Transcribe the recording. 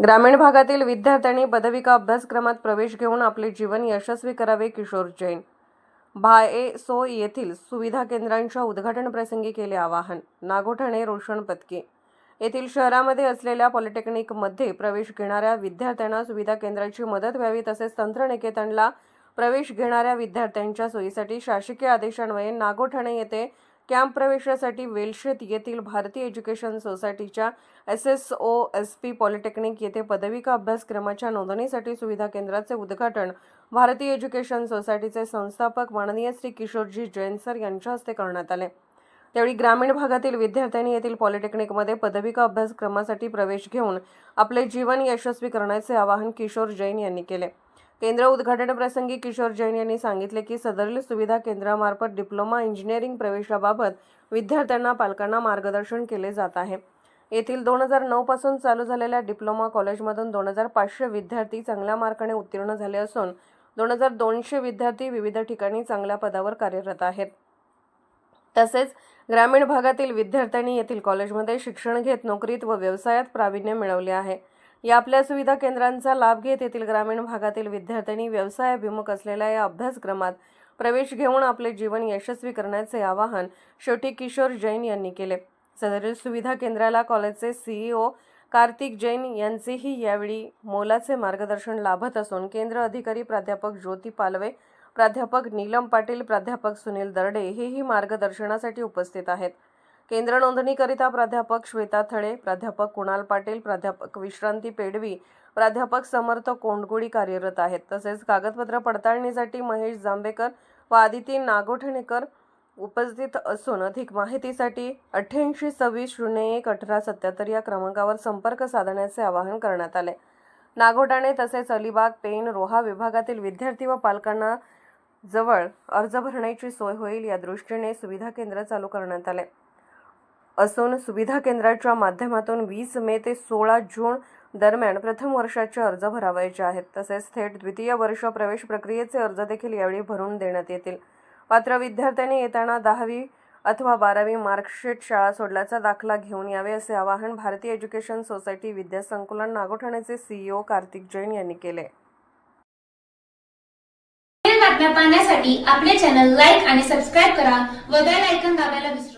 ग्रामीण भागातील विद्यार्थ्यांनी पदविका अभ्यासक्रमात प्रवेश घेऊन आपले जीवन यशस्वी करावे किशोर जैन. भायसो येथील सुविधा केंद्रांच्या उद्घाटन प्रसंगी केले आवाहन. नागोठणे रोशन पत्के येथील शहरामध्ये असलेल्या पॉलिटेक्निकमध्ये प्रवेश घेणाऱ्या विद्यार्थ्यांना सुविधा केंद्राची मदत व्हावी तसेच तंत्रनिकेतनला प्रवेश घेणाऱ्या विद्यार्थ्यांच्या सोयीसाठी शासकीय आदेशान्वये नागोठणे येथे कॅम्प प्रवेशासाठी वेलशेत येथील भारतीय एज्युकेशन सोसायटीच्या S S O S P polytechnic येथे पदविका अभ्यासक्रमाच्या नोंदणीसाठी सुविधा केंद्राचे उद्घाटन भारतीय एज्युकेशन सोसायटीचे संस्थापक माननीय श्री किशोरजी जैन सर यांच्या हस्ते करण्यात आले. त्यावेळी ग्रामीण भागातील विद्यार्थ्यांनी येथील पॉलिटेक्निकमध्ये पदविका अभ्यासक्रमासाठी प्रवेश घेऊन आपले जीवन यशस्वी करण्याचे आवाहन किशोर जैन यांनी केले. केंद्र उद्घाटनप्रसंगी किशोर जैन यांनी सांगितले की सदरील सुविधा केंद्रामार्फत डिप्लोमा इंजिनिअरिंग प्रवेशाबाबत विद्यार्थ्यांना पालकांना मार्गदर्शन केले जात आहे. येथील दोन हजार नऊ पासून चालू झालेल्या डिप्लोमा कॉलेजमधून दोन हजार पाचशे विद्यार्थी चांगल्या मार्काने उत्तीर्ण झाले असून दोन हजार दोनशे विद्यार्थी विविध ठिकाणी चांगल्या पदावर कार्यरत आहेत. तसेच ग्रामीण भागातील विद्यार्थ्यांनी येथील कॉलेजमध्ये शिक्षण घेत नोकरीत व व्यवसायात प्रावीण्य मिळवले आहे. या आपल्या सुविधा केंद्रांचा लाभ घेत येथील ग्रामीण भागातील विद्यार्थ्यांनी व्यवसायाभिमुख असलेल्या या अभ्यासक्रमात प्रवेश घेऊन आपले जीवन यशस्वी करण्याचे आवाहन शेवटी किशोर जैन यांनी केले. सदरील सुविधा केंद्राला कॉलेजचे सीईओ कार्तिक जैन यांचेही यावेळी मोलाचे मार्गदर्शन लाभत असून केंद्र अधिकारी प्राध्यापक ज्योती पालवे प्राध्यापक नीलम पाटील प्राध्यापक सुनील दर्डे हेही मार्गदर्शनासाठी उपस्थित आहेत. केंद्र नोंदणीकरिता प्राध्यापक श्वेता थळे प्राध्यापक कुणाल पाटील प्राध्यापक विश्रांती पेडवी प्राध्यापक समर्थ कोंडगुडी कार्यरत आहेत. तसेच कागदपत्र पडताळणीसाठी महेश जांभेकर व आदिती नागोठणेकर उपस्थित असून अधिक माहितीसाठी अठ्ठ्याऐंशी सव्वीस शून्य एक अठरा सत्याहत्तर या क्रमांकावर संपर्क साधण्याचे आवाहन करण्यात आले. नागोठाणे तसेच अलिबाग पेन रोहा विभागातील विद्यार्थी व पालकांना जवळ अर्ज भरण्याची सोय होईल या दृष्टीने सुविधा केंद्र चालू करण्यात आले. असून सुविधा केंद्राच्या माध्यमातून वीस मे ते सोळा जून दरम्यान प्रथम वर्षाचे अर्ज भरावायचे आहेत. तसेच थेट द्वितीय वर्ष प्रवेश प्रक्रियेचे अर्ज देखील यावेळी भरून देण्यात येतील. मात्र विद्यार्थ्यांनी येताना दहावी अथवा बारावी मार्कशीट शाळा सोडल्याचा दाखला घेऊन यावे असे आवाहन भारतीय एज्युकेशन सोसायटी विद्यासंकुलन नागोठाण्याचे सीईओ कार्तिक जैन यांनी केले. बातम्या पाहण्यासाठी आपले चॅनल लाईक आणि सबस्क्राईब करा व बेल आयकॉन दाबायला विसरू